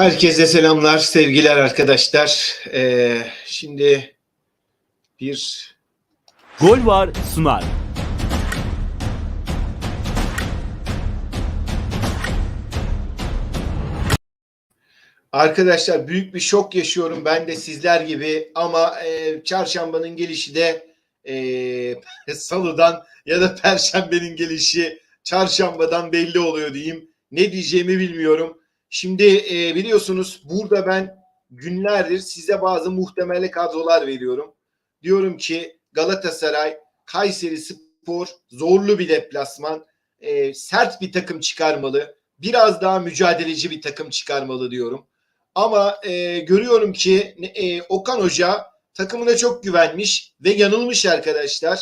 Herkese selamlar, sevgiler arkadaşlar. Ee, şimdi bir Gol var sunar. arkadaşlar büyük bir şok yaşıyorum ben de sizler gibi ama e, çarşambanın gelişi de e, salıdan ya da perşembenin gelişi çarşambadan belli oluyor diyeyim. Ne diyeceğimi bilmiyorum. Şimdi e, biliyorsunuz burada ben günlerdir size bazı muhtemel kadrolar veriyorum. Diyorum ki Galatasaray, Kayseri Spor zorlu bir deplasman, e, sert bir takım çıkarmalı, biraz daha mücadeleci bir takım çıkarmalı diyorum. Ama e, görüyorum ki e, Okan Hoca takımına çok güvenmiş ve yanılmış arkadaşlar.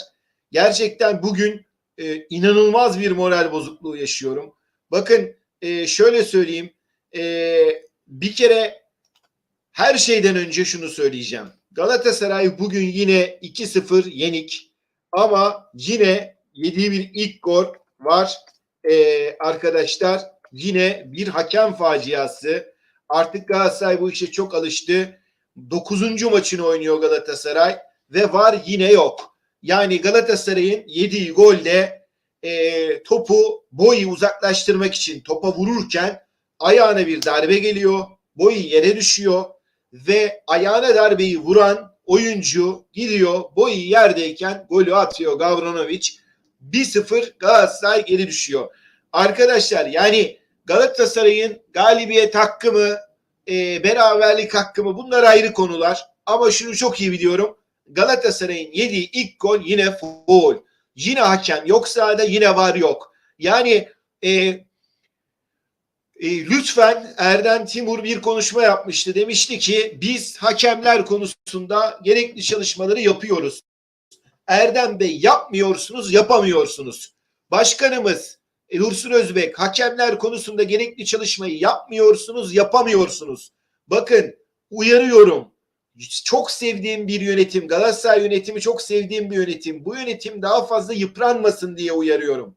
Gerçekten bugün e, inanılmaz bir moral bozukluğu yaşıyorum. Bakın e, şöyle söyleyeyim. E, bir kere her şeyden önce şunu söyleyeceğim. Galatasaray bugün yine 2-0 yenik ama yine yediği bir ilk gol var e, arkadaşlar. Yine bir hakem faciası. Artık Galatasaray bu işe çok alıştı. 9. maçını oynuyor Galatasaray ve var yine yok. Yani Galatasaray'ın yediği golde e, topu boyu uzaklaştırmak için topa vururken ayağına bir darbe geliyor. Boyu yere düşüyor ve ayağına darbeyi vuran oyuncu gidiyor boyu yerdeyken golü atıyor Gavranovic. 1-0 Galatasaray geri düşüyor. Arkadaşlar yani Galatasaray'ın galibiyet hakkı mı, e, beraberlik hakkı mı bunlar ayrı konular. Ama şunu çok iyi biliyorum. Galatasaray'ın yediği ilk gol yine foul. Yine hakem yok sahada yine var yok. Yani e, e, lütfen Erden Timur bir konuşma yapmıştı. Demişti ki biz hakemler konusunda gerekli çalışmaları yapıyoruz. Erdem Bey yapmıyorsunuz, yapamıyorsunuz. Başkanımız e, Özbek hakemler konusunda gerekli çalışmayı yapmıyorsunuz, yapamıyorsunuz. Bakın uyarıyorum. Çok sevdiğim bir yönetim, Galatasaray yönetimi çok sevdiğim bir yönetim. Bu yönetim daha fazla yıpranmasın diye uyarıyorum.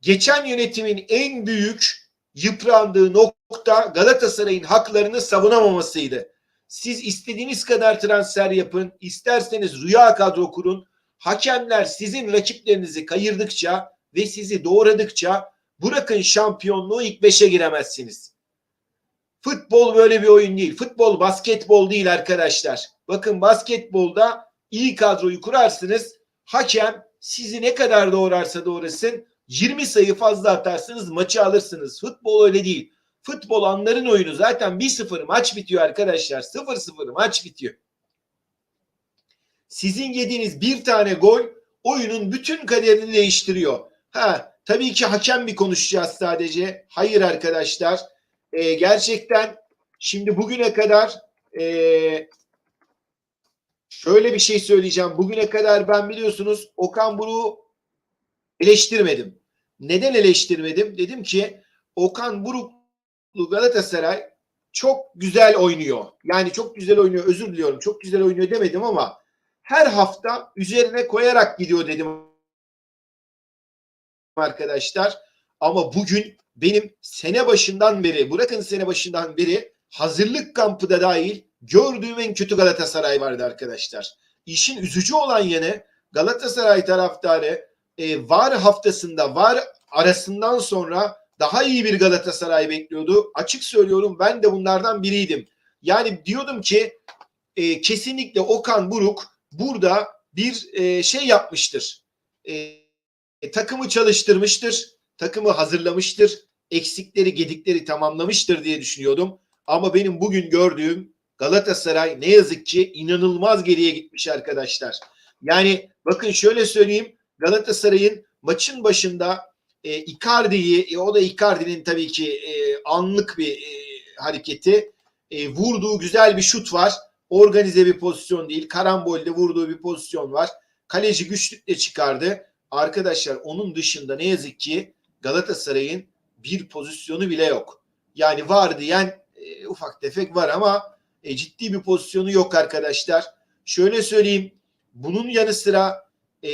Geçen yönetimin en büyük yıprandığı nokta Galatasaray'ın haklarını savunamamasıydı. Siz istediğiniz kadar transfer yapın, isterseniz rüya kadro kurun. Hakemler sizin rakiplerinizi kayırdıkça ve sizi doğradıkça bırakın şampiyonluğu ilk beşe giremezsiniz. Futbol böyle bir oyun değil. Futbol basketbol değil arkadaşlar. Bakın basketbolda iyi kadroyu kurarsınız. Hakem sizi ne kadar doğrarsa doğrasın 20 sayı fazla atarsınız maçı alırsınız. Futbol öyle değil. Futbol anların oyunu zaten 1-0 maç bitiyor arkadaşlar. 0-0 maç bitiyor. Sizin yediğiniz bir tane gol oyunun bütün kaderini değiştiriyor. Ha tabii ki hakem bir konuşacağız sadece. Hayır arkadaşlar. Ee, gerçekten şimdi bugüne kadar ee, şöyle bir şey söyleyeceğim. Bugüne kadar ben biliyorsunuz Okan Buruk'u eleştirmedim. Neden eleştirmedim? Dedim ki Okan Buruklu Galatasaray çok güzel oynuyor. Yani çok güzel oynuyor. Özür diliyorum. Çok güzel oynuyor demedim ama her hafta üzerine koyarak gidiyor dedim arkadaşlar. Ama bugün benim sene başından beri, bırakın sene başından beri hazırlık kampı da dahil gördüğüm en kötü Galatasaray vardı arkadaşlar. İşin üzücü olan yanı Galatasaray taraftarı e, var haftasında var arasından sonra daha iyi bir Galatasaray bekliyordu. Açık söylüyorum ben de bunlardan biriydim. Yani diyordum ki e, kesinlikle Okan Buruk burada bir e, şey yapmıştır. E, takımı çalıştırmıştır. Takımı hazırlamıştır. Eksikleri, gedikleri tamamlamıştır diye düşünüyordum. Ama benim bugün gördüğüm Galatasaray ne yazık ki inanılmaz geriye gitmiş arkadaşlar. Yani bakın şöyle söyleyeyim. Galatasaray'ın maçın başında e, Icardi'yi, e, o da Icardi'nin tabii ki e, anlık bir e, hareketi. E, vurduğu güzel bir şut var. Organize bir pozisyon değil. Karambolde vurduğu bir pozisyon var. Kaleci güçlükle çıkardı. Arkadaşlar onun dışında ne yazık ki Galatasaray'ın bir pozisyonu bile yok. Yani var diyen e, ufak tefek var ama e, ciddi bir pozisyonu yok arkadaşlar. Şöyle söyleyeyim. Bunun yanı sıra e,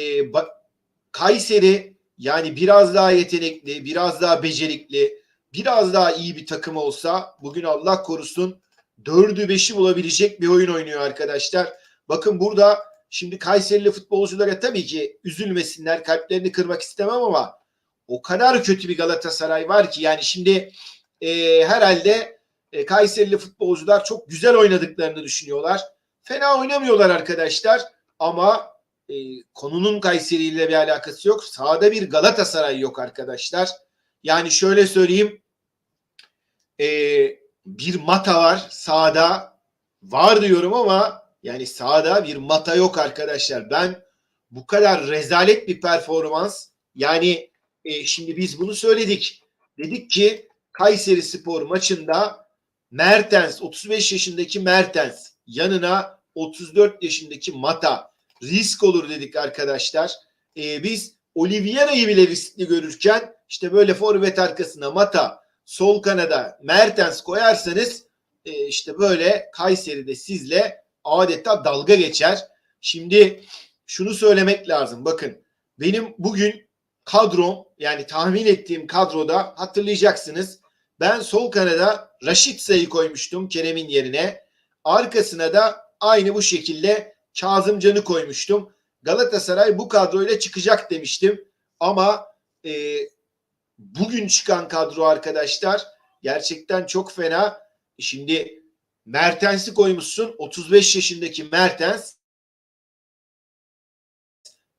Kayseri yani biraz daha yetenekli, biraz daha becerikli, biraz daha iyi bir takım olsa bugün Allah korusun dördü beşi bulabilecek bir oyun oynuyor arkadaşlar. Bakın burada şimdi Kayserili futbolculara tabii ki üzülmesinler, kalplerini kırmak istemem ama o kadar kötü bir Galatasaray var ki yani şimdi e, herhalde e, Kayserili futbolcular çok güzel oynadıklarını düşünüyorlar. Fena oynamıyorlar arkadaşlar ama e, konunun Kayseri ile bir alakası yok. Sahada bir Galatasaray yok arkadaşlar. Yani şöyle söyleyeyim e, bir mata var sahada var diyorum ama yani sahada bir mata yok arkadaşlar. Ben bu kadar rezalet bir performans yani e, şimdi biz bunu söyledik. Dedik ki Kayseri Spor maçında Mertens 35 yaşındaki Mertens yanına 34 yaşındaki Mata risk olur dedik arkadaşlar. Ee, biz Oliveira'yı bile riskli görürken işte böyle forvet arkasına Mata sol kanada Mertens koyarsanız e, işte böyle Kayseri'de sizle adeta dalga geçer. Şimdi şunu söylemek lazım. Bakın benim bugün kadrom yani tahmin ettiğim kadroda hatırlayacaksınız. Ben sol kanada Raşit Say'ı koymuştum Kerem'in yerine. Arkasına da aynı bu şekilde Kazımcan'ı koymuştum. Galatasaray bu kadroyla çıkacak demiştim. Ama e, bugün çıkan kadro arkadaşlar gerçekten çok fena. Şimdi Mertens'i koymuşsun. 35 yaşındaki Mertens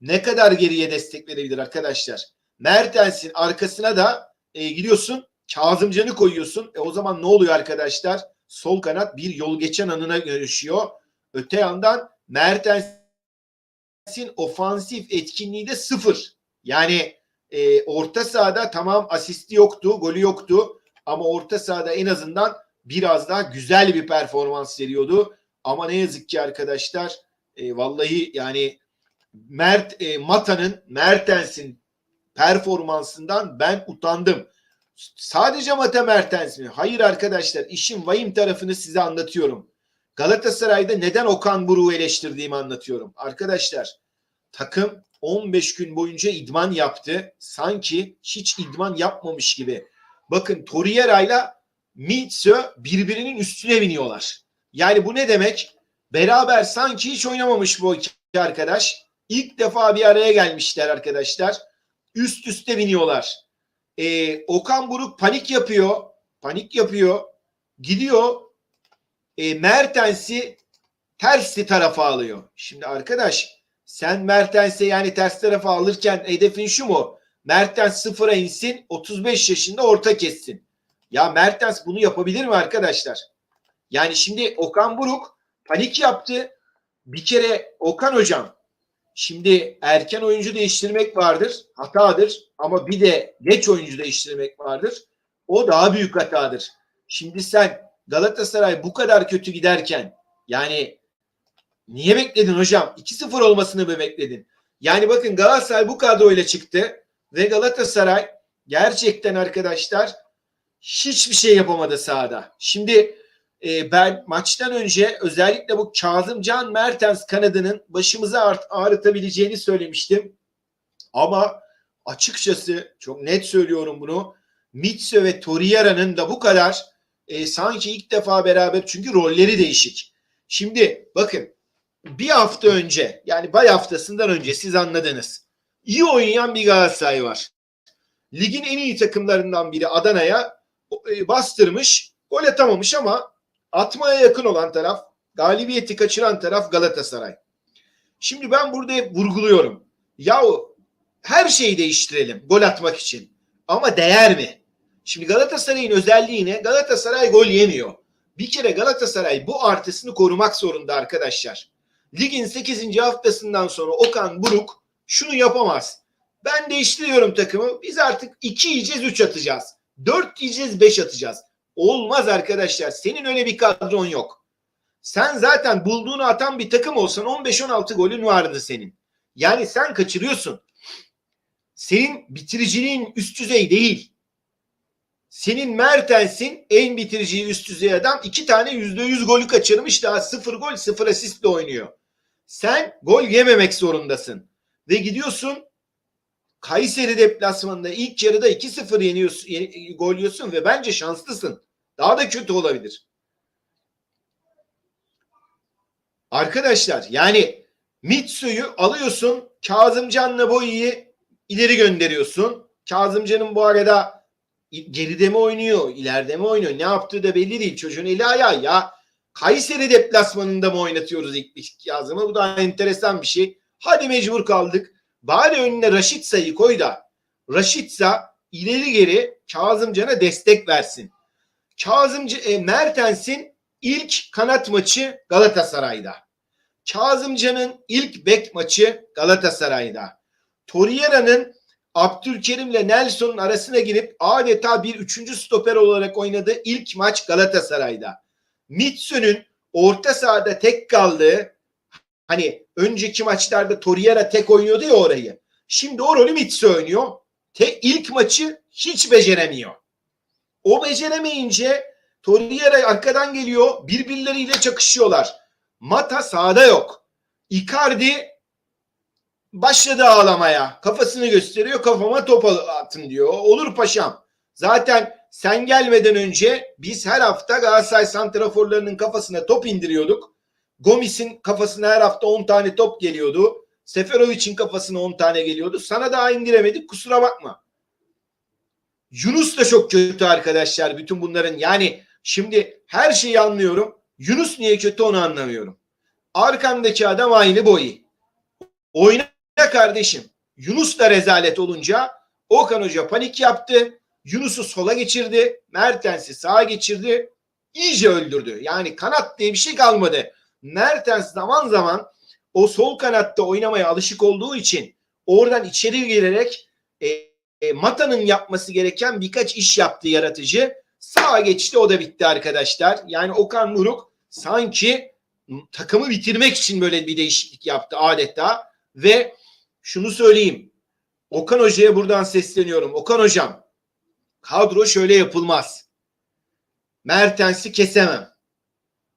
ne kadar geriye destek verebilir arkadaşlar? Mertens'in arkasına da e, gidiyorsun Kazımcan'ı koyuyorsun. E, o zaman ne oluyor arkadaşlar? Sol kanat bir yol geçen anına dönüşüyor. Öte yandan Mertens'in ofansif etkinliği de sıfır. Yani e, orta sahada tamam asisti yoktu, golü yoktu. Ama orta sahada en azından biraz daha güzel bir performans veriyordu. Ama ne yazık ki arkadaşlar e, vallahi yani Mert e, Mata'nın Mertens'in performansından ben utandım. Sadece Mata Mertens mi? Hayır arkadaşlar işin vahim tarafını size anlatıyorum. Galatasaray'da neden Okan Buruk'u eleştirdiğimi anlatıyorum. Arkadaşlar takım 15 gün boyunca idman yaptı. Sanki hiç idman yapmamış gibi. Bakın Torreira'yla Mitsu birbirinin üstüne biniyorlar. Yani bu ne demek? Beraber sanki hiç oynamamış bu iki arkadaş. İlk defa bir araya gelmişler arkadaşlar. Üst üste biniyorlar. Ee, Okan Buruk panik yapıyor. Panik yapıyor. Gidiyor. E, Mertens'i tersi tarafa alıyor. Şimdi arkadaş sen Mertens'i yani ters tarafa alırken hedefin şu mu? Mertens sıfıra insin 35 yaşında orta kessin. Ya Mertens bunu yapabilir mi arkadaşlar? Yani şimdi Okan Buruk panik yaptı. Bir kere Okan hocam şimdi erken oyuncu değiştirmek vardır. Hatadır. Ama bir de geç oyuncu değiştirmek vardır. O daha büyük hatadır. Şimdi sen Galatasaray bu kadar kötü giderken yani niye bekledin hocam? 2-0 olmasını mı bekledin? Yani bakın Galatasaray bu kadroyla çıktı ve Galatasaray gerçekten arkadaşlar hiçbir şey yapamadı sahada. Şimdi e, ben maçtan önce özellikle bu Kazımcan Mertens kanadının başımıza ağrıtabileceğini söylemiştim. Ama açıkçası çok net söylüyorum bunu. Mitsu ve Torreira'nın da bu kadar e, sanki ilk defa beraber çünkü rolleri değişik. Şimdi bakın bir hafta önce yani bay haftasından önce siz anladınız. İyi oynayan bir Galatasaray var. Ligin en iyi takımlarından biri Adana'ya e, bastırmış. Gol atamamış ama atmaya yakın olan taraf Galibiyeti kaçıran taraf Galatasaray. Şimdi ben burada hep vurguluyorum. Yahu her şeyi değiştirelim gol atmak için. Ama değer mi? Şimdi Galatasaray'ın özelliği ne? Galatasaray gol yemiyor. Bir kere Galatasaray bu artısını korumak zorunda arkadaşlar. Ligin 8. haftasından sonra Okan Buruk şunu yapamaz. Ben değiştiriyorum takımı. Biz artık 2 yiyeceğiz 3 atacağız. 4 yiyeceğiz 5 atacağız. Olmaz arkadaşlar. Senin öyle bir kadron yok. Sen zaten bulduğunu atan bir takım olsan 15-16 golün vardı senin. Yani sen kaçırıyorsun. Senin bitiriciliğin üst düzey değil. Senin Mertens'in en bitiriciyi üst düzey adam iki tane yüzde yüz golü kaçırmış daha sıfır gol sıfır asistle oynuyor. Sen gol yememek zorundasın. Ve gidiyorsun Kayseri deplasmanında ilk yarıda 2-0 yeniyorsun, ye- gol yiyorsun ve bence şanslısın. Daha da kötü olabilir. Arkadaşlar yani Mitsu'yu alıyorsun Kazımcan'la Boyi'yi ileri gönderiyorsun. Kazımcan'ın bu arada geride mi oynuyor, ileride mi oynuyor? Ne yaptığı da belli değil. Çocuğun eli ayağı ya. Kayseri deplasmanında mı oynatıyoruz ilk, ilk Kazım'ı? Bu da enteresan bir şey. Hadi mecbur kaldık. Bari önüne Raşitsa'yı koy da Raşitsa ileri geri Kazımcan'a destek versin. Kazımcı e, Mertens'in ilk kanat maçı Galatasaray'da. Kazımcan'ın ilk bek maçı Galatasaray'da. Torreira'nın Abdülkerim'le Nelson'un arasına girip adeta bir üçüncü stoper olarak oynadığı ilk maç Galatasaray'da. Mitsu'nun orta sahada tek kaldığı hani önceki maçlarda Torreira tek oynuyordu ya orayı. Şimdi o rolü Mitsu oynuyor. Te, ilk maçı hiç beceremiyor. O beceremeyince Torreira arkadan geliyor. Birbirleriyle çakışıyorlar. Mata sahada yok. Icardi başladı ağlamaya. Kafasını gösteriyor. Kafama top atın diyor. Olur paşam. Zaten sen gelmeden önce biz her hafta Galatasaray santraforlarının kafasına top indiriyorduk. Gomis'in kafasına her hafta 10 tane top geliyordu. Seferovic'in kafasına 10 tane geliyordu. Sana daha indiremedik kusura bakma. Yunus da çok kötü arkadaşlar bütün bunların. Yani şimdi her şeyi anlıyorum. Yunus niye kötü onu anlamıyorum. Arkamdaki adam aynı boyu. Oyna kardeşim. Yunus da rezalet olunca Okan Hoca panik yaptı. Yunus'u sola geçirdi. Mertens'i sağa geçirdi. İyice öldürdü. Yani kanat diye bir şey kalmadı. Mertens zaman zaman o sol kanatta oynamaya alışık olduğu için oradan içeri girerek e, e, Mata'nın yapması gereken birkaç iş yaptı yaratıcı. Sağa geçti o da bitti arkadaşlar. Yani Okan Buruk sanki takımı bitirmek için böyle bir değişiklik yaptı adeta. Ve şunu söyleyeyim. Okan Hoca'ya buradan sesleniyorum. Okan Hocam kadro şöyle yapılmaz. Mertens'i kesemem.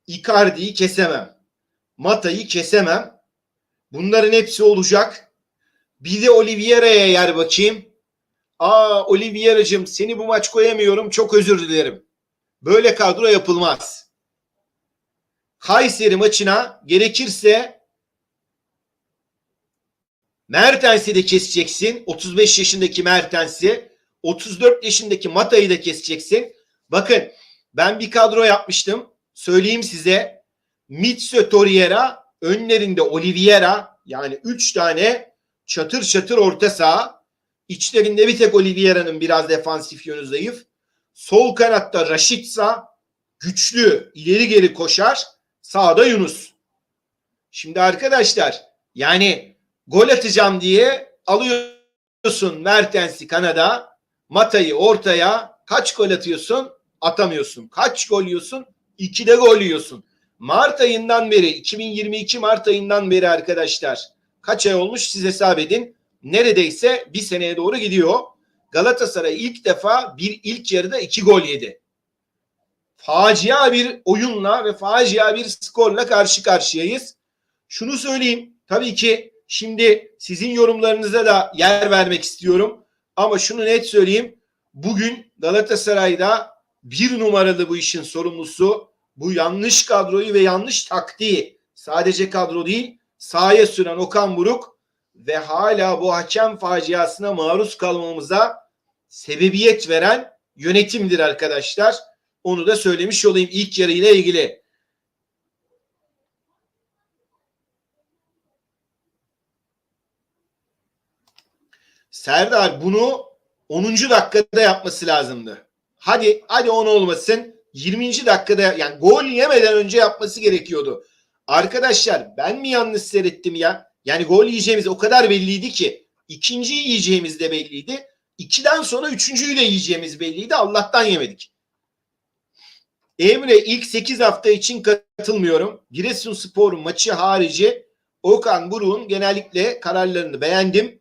Icardi'yi kesemem. Mata'yı kesemem. Bunların hepsi olacak. Bir de Oliveira'ya yer bakayım. Aa Oliveira'cığım seni bu maç koyamıyorum. Çok özür dilerim. Böyle kadro yapılmaz. Kayseri maçına gerekirse Mertens'i de keseceksin. 35 yaşındaki Mertens'i. 34 yaşındaki Mata'yı da keseceksin. Bakın ben bir kadro yapmıştım. Söyleyeyim size. Mitsu Torreira, önlerinde Oliveira yani 3 tane çatır çatır orta saha. İçlerinde bir tek Oliveira'nın biraz defansif yönü zayıf. Sol kanatta Raşitsa güçlü ileri geri koşar. Sağda Yunus. Şimdi arkadaşlar yani gol atacağım diye alıyorsun Mertens'i kanada. Mata'yı ortaya kaç gol atıyorsun? Atamıyorsun. Kaç gol yiyorsun? İki de gol yiyorsun. Mart ayından beri 2022 Mart ayından beri arkadaşlar kaç ay olmuş siz hesap edin. Neredeyse bir seneye doğru gidiyor. Galatasaray ilk defa bir ilk yarıda iki gol yedi. Facia bir oyunla ve facia bir skorla karşı karşıyayız. Şunu söyleyeyim. Tabii ki şimdi sizin yorumlarınıza da yer vermek istiyorum. Ama şunu net söyleyeyim. Bugün Galatasaray'da bir numaralı bu işin sorumlusu bu yanlış kadroyu ve yanlış taktiği sadece kadro değil sahaya süren Okan Buruk ve hala bu hakem faciasına maruz kalmamıza sebebiyet veren yönetimdir arkadaşlar. Onu da söylemiş olayım ilk yarı ile ilgili. Serdar bunu 10. dakikada yapması lazımdı. Hadi hadi 10 olmasın. 20. dakikada yani gol yemeden önce yapması gerekiyordu. Arkadaşlar ben mi yanlış seyrettim ya? Yani gol yiyeceğimiz o kadar belliydi ki. ikinciyi yiyeceğimiz de belliydi. İkiden sonra üçüncüyü de yiyeceğimiz belliydi. Allah'tan yemedik. Emre ilk 8 hafta için katılmıyorum. Giresunspor maçı harici Okan Buruk'un genellikle kararlarını beğendim.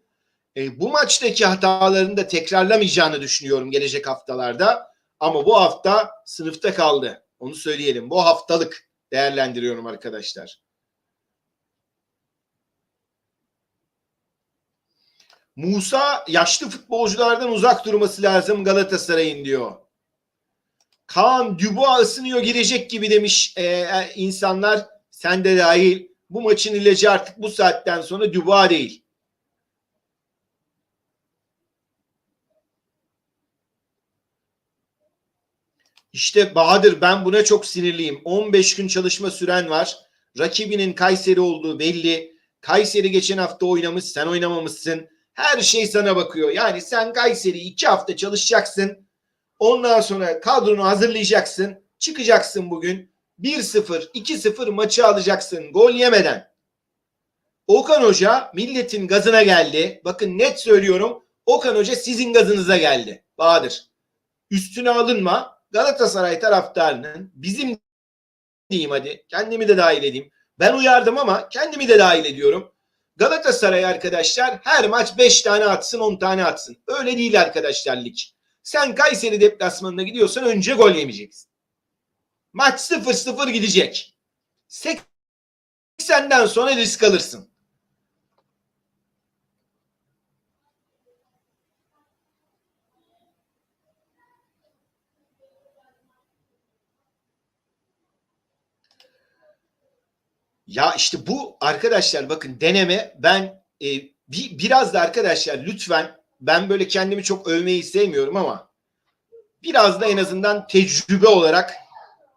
E, bu maçtaki hatalarını da tekrarlamayacağını düşünüyorum gelecek haftalarda. Ama bu hafta sınıfta kaldı. Onu söyleyelim. Bu haftalık değerlendiriyorum arkadaşlar. Musa yaşlı futbolculardan uzak durması lazım Galatasaray'ın diyor. Kaan Dubois ısınıyor girecek gibi demiş e, e, insanlar. Sen de dahil. Bu maçın ilacı artık bu saatten sonra Dubois değil. İşte Bahadır ben buna çok sinirliyim. 15 gün çalışma süren var. Rakibinin Kayseri olduğu belli. Kayseri geçen hafta oynamış sen oynamamışsın. Her şey sana bakıyor. Yani sen Kayseri iki hafta çalışacaksın. Ondan sonra kadronu hazırlayacaksın. Çıkacaksın bugün. 1-0, 2-0 maçı alacaksın gol yemeden. Okan Hoca milletin gazına geldi. Bakın net söylüyorum. Okan Hoca sizin gazınıza geldi. Bahadır. Üstüne alınma. Galatasaray taraftarının bizim diyeyim hadi kendimi de dahil edeyim. Ben uyardım ama kendimi de dahil ediyorum. Galatasaray arkadaşlar her maç 5 tane atsın 10 tane atsın. Öyle değil arkadaşlar lig. Sen Kayseri deplasmanına gidiyorsan önce gol yemeyeceksin. Maç 0-0 gidecek. 80'den sonra risk alırsın. Ya işte bu arkadaşlar bakın deneme ben e, bir, biraz da arkadaşlar lütfen ben böyle kendimi çok övmeyi sevmiyorum ama biraz da en azından tecrübe olarak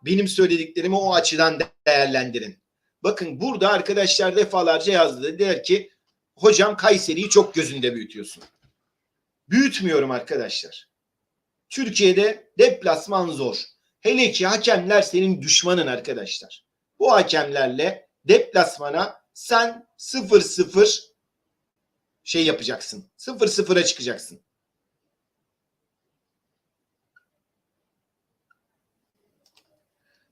benim söylediklerimi o açıdan değerlendirin. Bakın burada arkadaşlar defalarca yazdı. Dediler ki hocam Kayseri'yi çok gözünde büyütüyorsun. Büyütmüyorum arkadaşlar. Türkiye'de deplasman zor. Hele ki hakemler senin düşmanın arkadaşlar. Bu hakemlerle deplasmana sen 0-0 şey yapacaksın. 0-0'a çıkacaksın.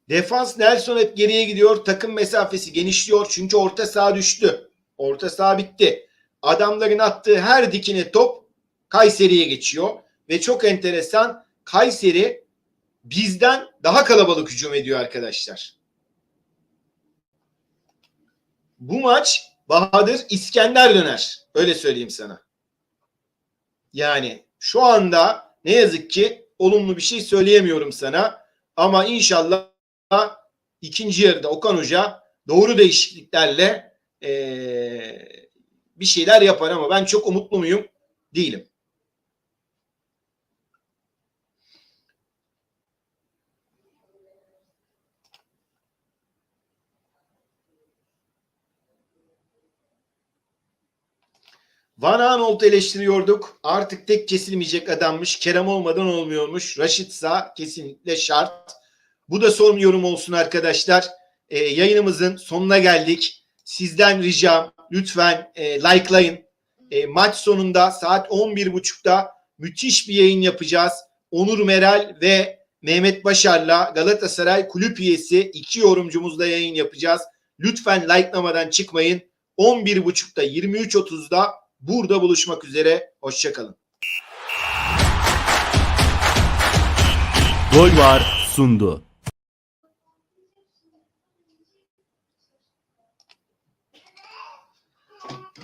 Defans Nelson hep geriye gidiyor. Takım mesafesi genişliyor. Çünkü orta saha düştü. Orta saha bitti. Adamların attığı her dikine top Kayseri'ye geçiyor. Ve çok enteresan Kayseri bizden daha kalabalık hücum ediyor arkadaşlar. Bu maç Bahadır İskender döner. Öyle söyleyeyim sana. Yani şu anda ne yazık ki olumlu bir şey söyleyemiyorum sana. Ama inşallah ikinci yarıda Okan Hoca doğru değişikliklerle ee, bir şeyler yapar ama ben çok umutlu muyum? Değilim. Van Aanholt eleştiriyorduk. Artık tek kesilmeyecek adammış. Kerem olmadan olmuyormuş. Raşit Sağ kesinlikle şart. Bu da son yorum olsun arkadaşlar. Ee, yayınımızın sonuna geldik. Sizden ricam lütfen e, likelayın. E, maç sonunda saat 11.30'da müthiş bir yayın yapacağız. Onur Meral ve Mehmet Başar'la Galatasaray kulüp üyesi iki yorumcumuzla yayın yapacağız. Lütfen likelamadan çıkmayın. 11.30'da 23.30'da burada buluşmak üzere. Hoşçakalın. Gol var sundu.